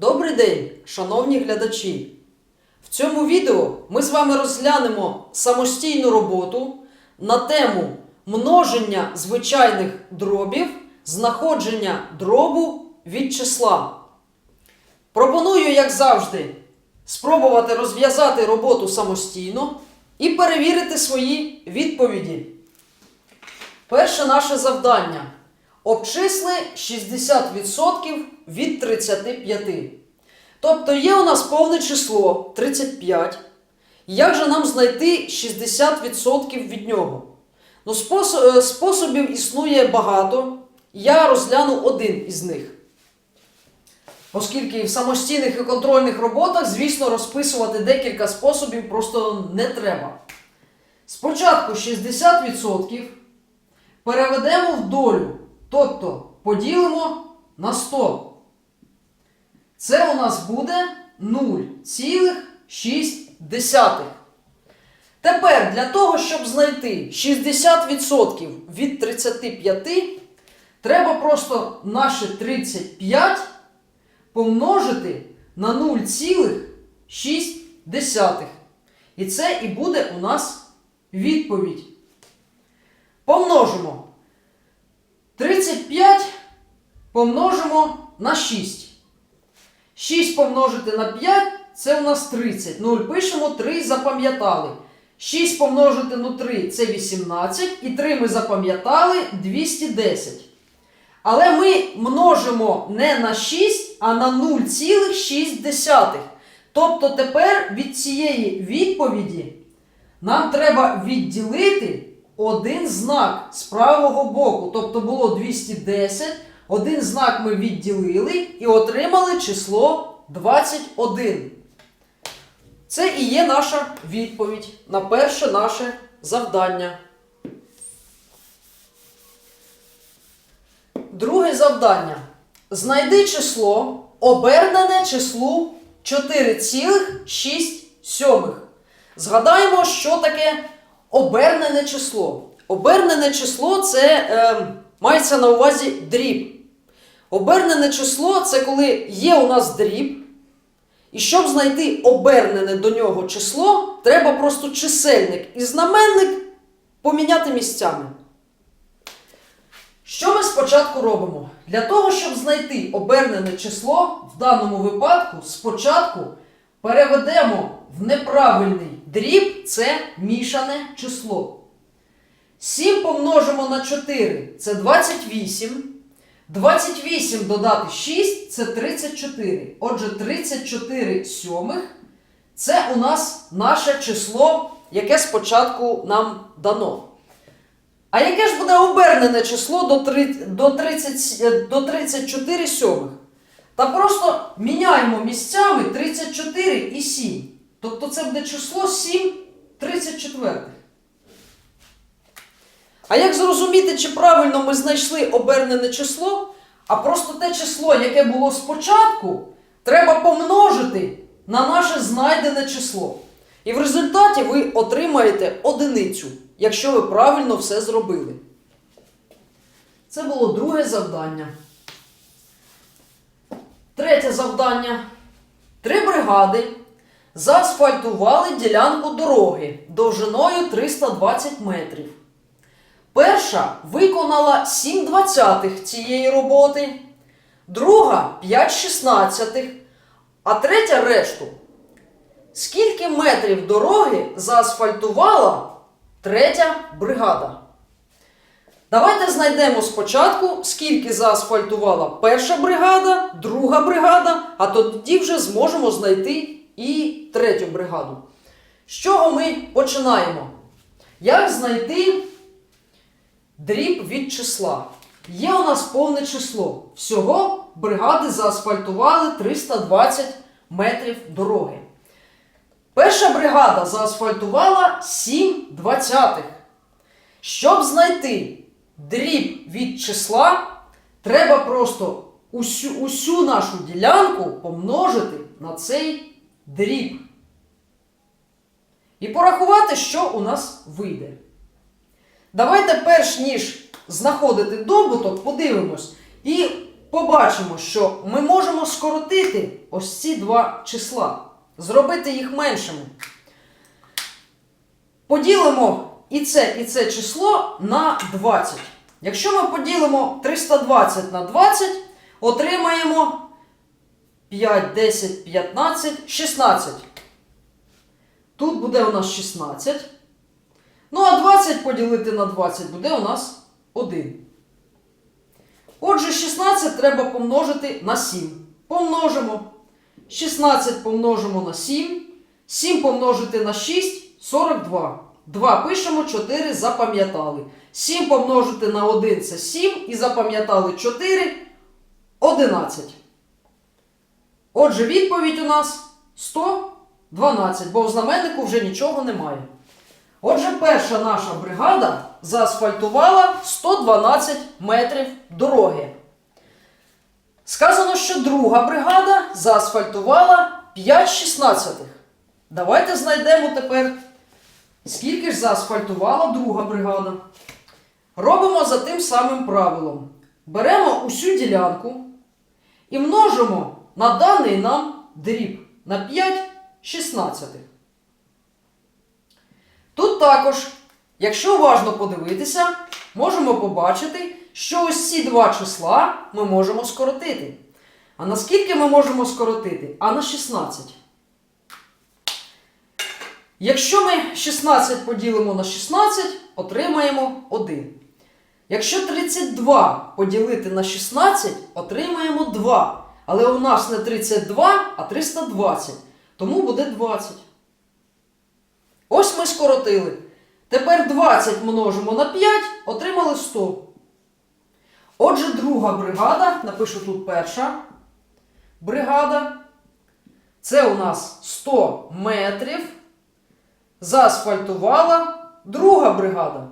Добрий день, шановні глядачі! В цьому відео ми з вами розглянемо самостійну роботу на тему множення звичайних дробів, знаходження дробу від числа. Пропоную, як завжди, спробувати розв'язати роботу самостійно і перевірити свої відповіді. Перше наше завдання. Обчисли 60% від 35. Тобто є у нас повне число 35. Як же нам знайти 60% від нього? Ну, е, способів існує багато. Я розгляну один із них. Оскільки в самостійних і контрольних роботах, звісно, розписувати декілька способів просто не треба. Спочатку 60% переведемо в долю, тобто поділимо на 100. Це у нас буде 0,6. Тепер для того, щоб знайти 60% від 35, треба просто наше 35 помножити на 0,6. І це і буде у нас відповідь. Помножимо. 35 помножимо на 6. 6 помножити на 5 це у нас 30. 0 пишемо, 3 запам'ятали. 6 помножити на 3 це 18. І 3 ми запам'ятали 210. Але ми множимо не на 6, а на 0,6. Тобто тепер від цієї відповіді нам треба відділити один знак з правого боку. Тобто було 210, один знак ми відділили і отримали число 21. Це і є наша відповідь на перше наше завдання. Друге завдання. Знайди число, обернене числу 4,6. Згадаємо, що таке обернене число. Обернене число це е, мається на увазі дріб. Обернене число це коли є у нас дріб. І щоб знайти обернене до нього число, треба просто чисельник і знаменник поміняти місцями. Що ми спочатку робимо? Для того, щоб знайти обернене число, в даному випадку спочатку переведемо в неправильний дріб це мішане число. 7 помножимо на 4 це 28. 28 додати 6 це 34. Отже, 34 сьомих це у нас наше число, яке спочатку нам дано. А яке ж буде обернене число до, 3, до, 30, е, до 34 сьомих? Та просто міняємо місцями 34 і 7. Тобто це буде число 7 34. А як зрозуміти, чи правильно ми знайшли обернене число, а просто те число, яке було спочатку, треба помножити на наше знайдене число. І в результаті ви отримаєте одиницю, якщо ви правильно все зробили. Це було друге завдання. Третє завдання. Три бригади заасфальтували ділянку дороги довжиною 320 метрів. Перша виконала 7 двадцятих цієї роботи, друга 5 шістнадцятих, а третя решту. Скільки метрів дороги заасфальтувала третя бригада? Давайте знайдемо спочатку, скільки заасфальтувала перша бригада, друга бригада, а тоді вже зможемо знайти і третю бригаду. З чого ми починаємо? Як знайти дріб від числа? Є у нас повне число. Всього бригади заасфальтували 320 метрів дороги. Перша бригада заасфальтувала 7 двадцятих. Щоб знайти дріб від числа, треба просто усю, усю нашу ділянку помножити на цей дріб. І порахувати, що у нас вийде. Давайте, перш ніж знаходити добуток, подивимось. І побачимо, що ми можемо скоротити ось ці два числа, зробити їх меншими. Поділимо і це, і це число на 20. Якщо ми поділимо 320 на 20, отримаємо 5, 10, 15, 16. Тут буде у нас 16. Ну, а 20 поділити на 20 буде у нас 1. Отже, 16 треба помножити на 7. Помножимо. 16 помножимо на 7. 7 помножити на 6 42. 2 пишемо, 4 запам'ятали. 7 помножити на 1 це 7 і запам'ятали 4 11. Отже, відповідь у нас 112, бо в знаменнику вже нічого немає. Отже, перша наша бригада заасфальтувала 112 метрів дороги. Сказано, що друга бригада заасфальтувала 5 шістнадцятих. Давайте знайдемо тепер, скільки ж заасфальтувала друга бригада. Робимо за тим самим правилом. Беремо усю ділянку і множимо на даний нам дріб на 5 шістнадцятих. Тут також, якщо уважно подивитися, можемо побачити, що ось ці два числа ми можемо скоротити. А наскільки ми можемо скоротити? А на 16. Якщо ми 16 поділимо на 16, отримаємо 1. Якщо 32 поділити на 16, отримаємо 2. Але у нас не 32, а 320. Тому буде 20. Ось ми скоротили. Тепер 20 множимо на 5, отримали 100. Отже, друга бригада, напишу тут перша бригада. Це у нас 100 метрів. Заасфальтувала друга бригада.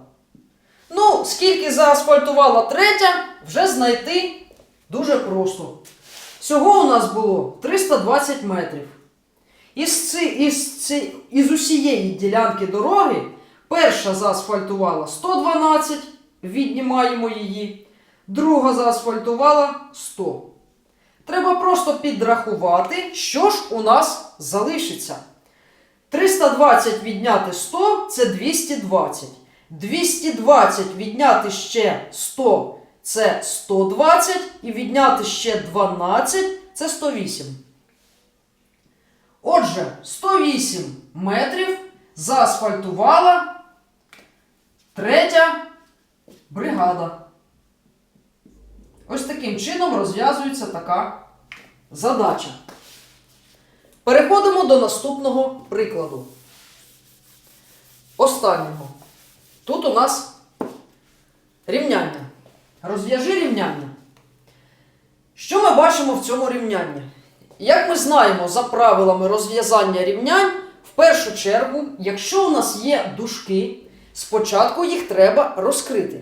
Ну, скільки заасфальтувала третя, вже знайти дуже просто. Всього у нас було 320 метрів. Із, ці, із, ці, із усієї ділянки дороги перша заасфальтувала 112, віднімаємо її, друга заасфальтувала 100. Треба просто підрахувати, що ж у нас залишиться. 320 відняти 100 це 220. 220 відняти ще 100 це 120. І відняти ще 12 це 108. Отже, 108 метрів заасфальтувала третя бригада. Ось таким чином розв'язується така задача. Переходимо до наступного прикладу. Останнього. Тут у нас. Розв'яжи рівняння. Що ми бачимо в цьому рівнянні? Як ми знаємо за правилами розв'язання рівнянь, в першу чергу, якщо у нас є дужки, спочатку їх треба розкрити.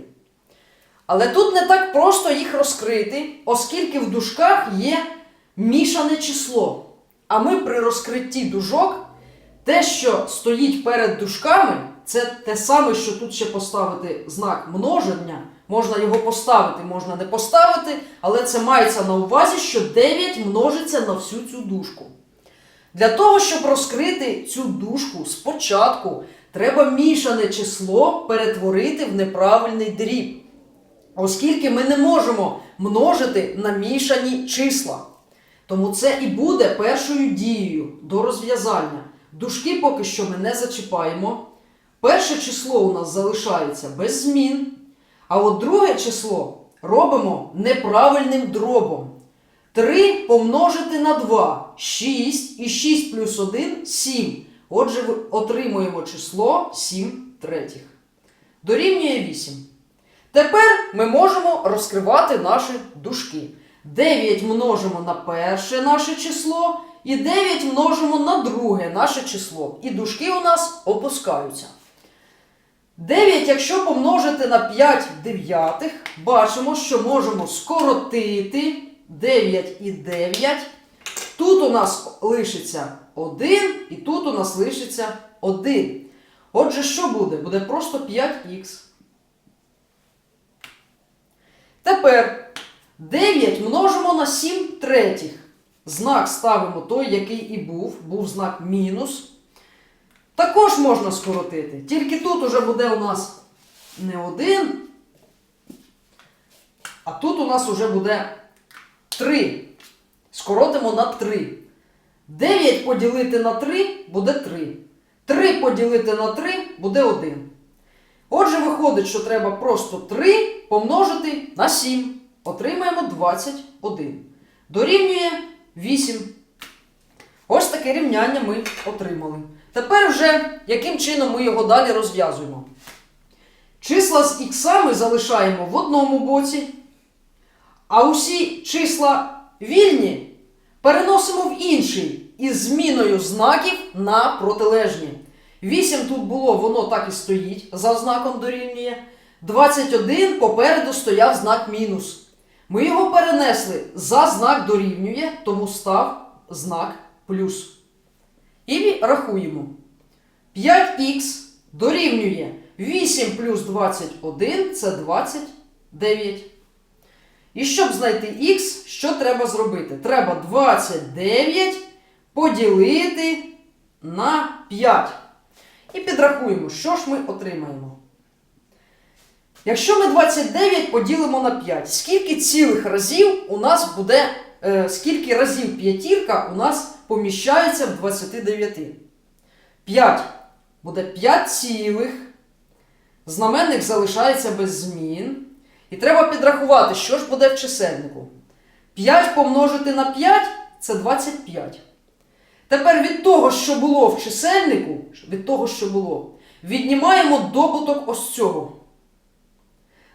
Але тут не так просто їх розкрити, оскільки в дужках є мішане число. А ми при розкритті дужок, те, що стоїть перед дужками, це те саме, що тут ще поставити знак множення. Можна його поставити, можна не поставити, але це мається на увазі, що 9 множиться на всю цю дужку. Для того, щоб розкрити цю дужку спочатку, треба мішане число перетворити в неправильний дріб. Оскільки ми не можемо множити на мішані числа. Тому це і буде першою дією до розв'язання. Дужки поки що ми не зачіпаємо. Перше число у нас залишається без змін. А от друге число робимо неправильним дробом. 3 помножити на 2 6 і 6 плюс 1 7. Отже, отримуємо число 7 третіх. Дорівнює 8. Тепер ми можемо розкривати наші дужки. 9 множимо на перше наше число, і 9 множимо на друге наше число. І дужки у нас опускаються. 9, якщо помножити на 5 дев'ятих, бачимо, що можемо скоротити 9 і 9. Тут у нас лишиться 1, і тут у нас лишиться 1. Отже, що буде? Буде просто 5х. Тепер 9 множимо на 7 третіх. Знак ставимо той, який і був. Був знак мінус. Також можна скоротити. Тільки тут уже буде у нас не 1, а тут у нас уже буде 3. Скоротимо на 3. 9 поділити на 3 буде 3. 3 поділити на 3 буде 1. Отже, виходить, що треба просто 3 помножити на 7. Отримаємо 21. Дорівнює 8. Ось таке рівняння ми отримали. Тепер вже яким чином ми його далі розв'язуємо. Числа з іксами залишаємо в одному боці, а усі числа вільні переносимо в інший із зміною знаків на протилежні. 8 тут було, воно так і стоїть за знаком дорівнює. 21 попереду стояв знак мінус. Ми його перенесли за знак дорівнює, тому став знак плюс. І рахуємо. 5х дорівнює 8 плюс 21 це 29. І щоб знайти х, що треба зробити? Треба 29 поділити на 5. І підрахуємо, що ж ми отримаємо. Якщо ми 29 поділимо на 5, скільки цілих разів у нас буде, скільки разів п'ятірка у нас поміщається в 29? 5 буде 5 цілих. Знаменник залишається без змін. І треба підрахувати, що ж буде в чисельнику. 5 помножити на 5 це 25. Тепер від того, що було в чисельнику, від того, що було, віднімаємо добуток ось цього.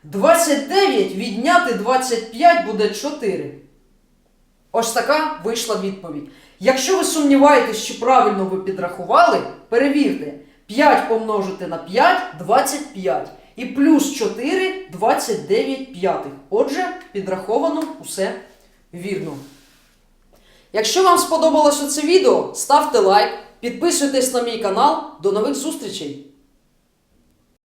29 відняти 25 буде 4. Ось така вийшла відповідь. Якщо ви сумніваєтесь, чи правильно ви підрахували, перевірте. 5 помножити на 5 25. І плюс 4 29 п'ятих. Отже, підраховано усе вірно. Якщо вам сподобалося це відео, ставте лайк, підписуйтесь на мій канал. До нових зустрічей!